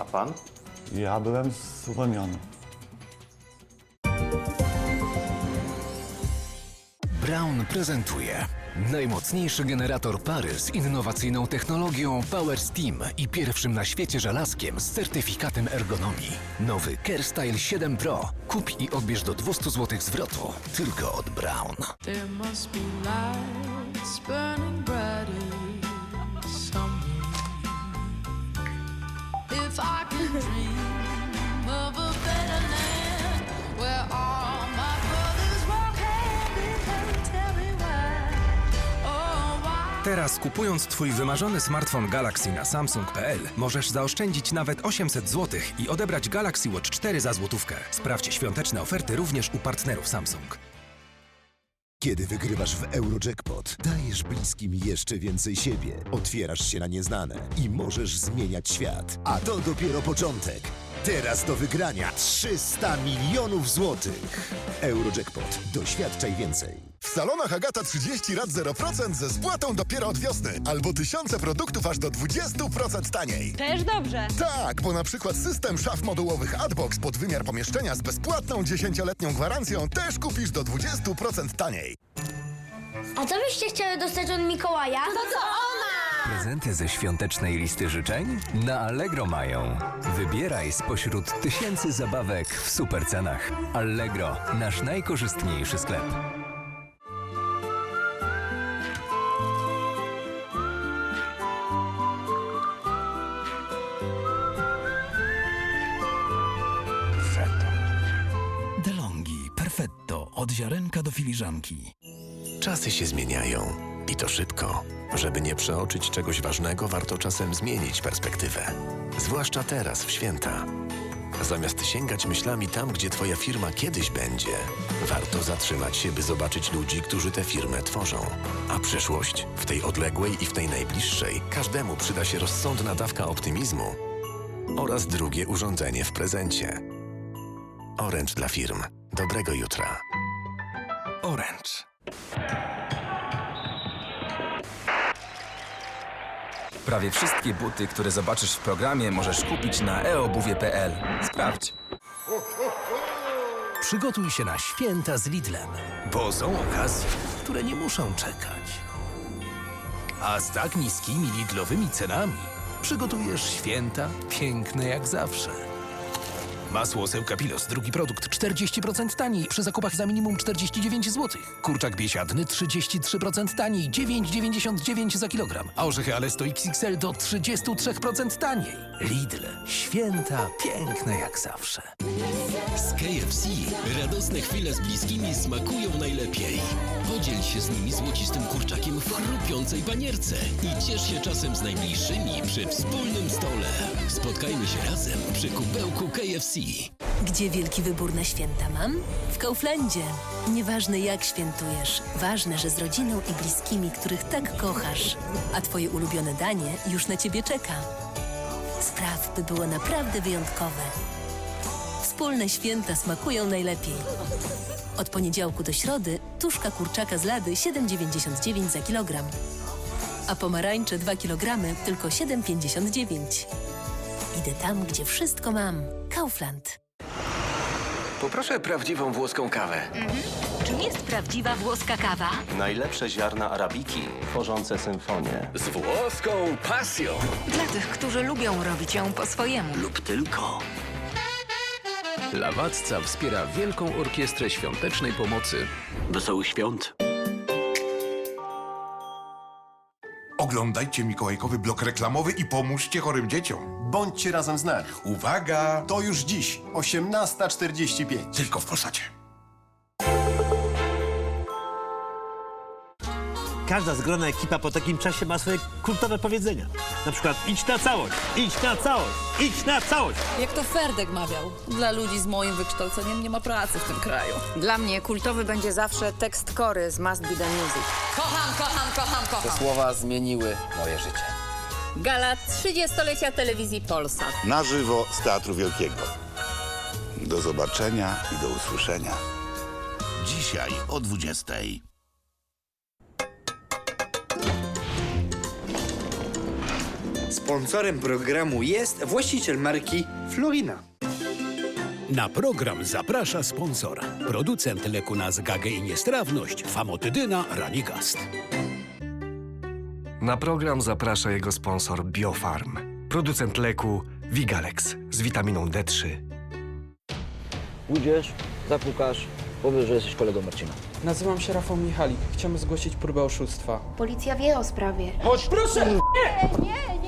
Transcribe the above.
A pan? Ja byłem zwolniony. Brown prezentuje najmocniejszy generator pary z innowacyjną technologią Power Steam i pierwszym na świecie żelazkiem z certyfikatem ergonomii. Nowy CareStyle 7 Pro. Kup i odbierz do 200 zł zwrotu tylko od Brown. Teraz kupując Twój wymarzony smartfon Galaxy na samsung.pl możesz zaoszczędzić nawet 800 zł i odebrać Galaxy Watch 4 za złotówkę. Sprawdź świąteczne oferty również u partnerów Samsung. Kiedy wygrywasz w Eurojackpot, dajesz bliskim jeszcze więcej siebie, otwierasz się na nieznane i możesz zmieniać świat. A to dopiero początek. Teraz do wygrania 300 milionów złotych. Eurojackpot. Doświadczaj więcej. W salonach Agata 30 lat 0% ze spłatą dopiero od wiosny. Albo tysiące produktów aż do 20% taniej. Też dobrze. Tak, bo na przykład system szaf modułowych AdBox pod wymiar pomieszczenia z bezpłatną 10-letnią gwarancją też kupisz do 20% taniej. A co byście chciały dostać od Mikołaja? To co ona? Prezenty ze świątecznej listy życzeń na Allegro mają. Wybieraj spośród tysięcy zabawek w super cenach. Allegro, nasz najkorzystniejszy sklep. DeLonghi Perfetto od ziarenka do filiżanki. Czasy się zmieniają i to szybko. Żeby nie przeoczyć czegoś ważnego, warto czasem zmienić perspektywę. Zwłaszcza teraz, w święta. Zamiast sięgać myślami tam, gdzie Twoja firma kiedyś będzie, warto zatrzymać się, by zobaczyć ludzi, którzy tę firmę tworzą. A przyszłość, w tej odległej i w tej najbliższej, każdemu przyda się rozsądna dawka optymizmu oraz drugie urządzenie w prezencie. Orange dla firm. Dobrego jutra. Orange. Prawie wszystkie buty, które zobaczysz w programie, możesz kupić na eobuwie.pl. Sprawdź. Przygotuj się na święta z Lidlem, bo są okazje, które nie muszą czekać. A z tak niskimi Lidlowymi cenami przygotujesz święta piękne jak zawsze. Masło Sełka Pilos, drugi produkt 40% taniej przy zakupach za minimum 49 zł. Kurczak biesiadny 33% taniej, 9,99 za kilogram. A orzechy Alesto XXL do 33% taniej. Lidl, święta piękne jak zawsze. Z KFC radosne chwile z bliskimi smakują najlepiej. Podziel się z nimi złocistym kurczakiem w chrupiącej panierce i ciesz się czasem z najbliższymi przy wspólnym stole. Spotkajmy się razem przy kubełku KFC. Gdzie wielki wybór na święta mam? W Kauflandzie. Nieważne jak świętujesz, ważne, że z rodziną i bliskimi, których tak kochasz. A twoje ulubione danie już na ciebie czeka. Spraw, by było naprawdę wyjątkowe. Wspólne święta smakują najlepiej. Od poniedziałku do środy tuszka kurczaka z lady 7,99 za kilogram. A pomarańcze 2 kg tylko 7,59. Idę tam, gdzie wszystko mam. Kaufland. Poproszę prawdziwą włoską kawę. Czym jest prawdziwa włoska kawa? Najlepsze ziarna arabiki tworzące symfonię. Z włoską pasją. Dla tych, którzy lubią robić ją po swojemu. Lub tylko. Lawacca wspiera Wielką Orkiestrę Świątecznej Pomocy. Wesołych Świąt. Oglądajcie mikołajkowy blok reklamowy i pomóżcie chorym dzieciom. Bądźcie razem z nami. Uwaga! To już dziś, 18.45. Tylko w Polsacie. Każda zgrana ekipa po takim czasie ma swoje kultowe powiedzenia. Na przykład idź na całość, idź na całość, idź na całość. Jak to Ferdek mawiał, dla ludzi z moim wykształceniem nie ma pracy w tym kraju. Dla mnie kultowy będzie zawsze tekst Kory z Must Be The Music. Kocham, kocham, kocham, Te kocham. słowa zmieniły moje życie. Gala 30-lecia telewizji Polsat. Na żywo z Teatru Wielkiego. Do zobaczenia i do usłyszenia. Dzisiaj o 20. Sponsorem programu jest właściciel marki Florina. Na program zaprasza sponsor. Producent leku na zgagę i niestrawność Famotydyna Ranigast. Na program zaprasza jego sponsor Biofarm, producent leku Vigalex z witaminą D3. Pójdziesz, zapukasz, powiesz, że jesteś kolegą Marcina. Nazywam się Rafał Michalik. Chciałbym zgłosić próbę oszustwa. Policja wie o sprawie. Chodź, proszę! Nie, nie, nie!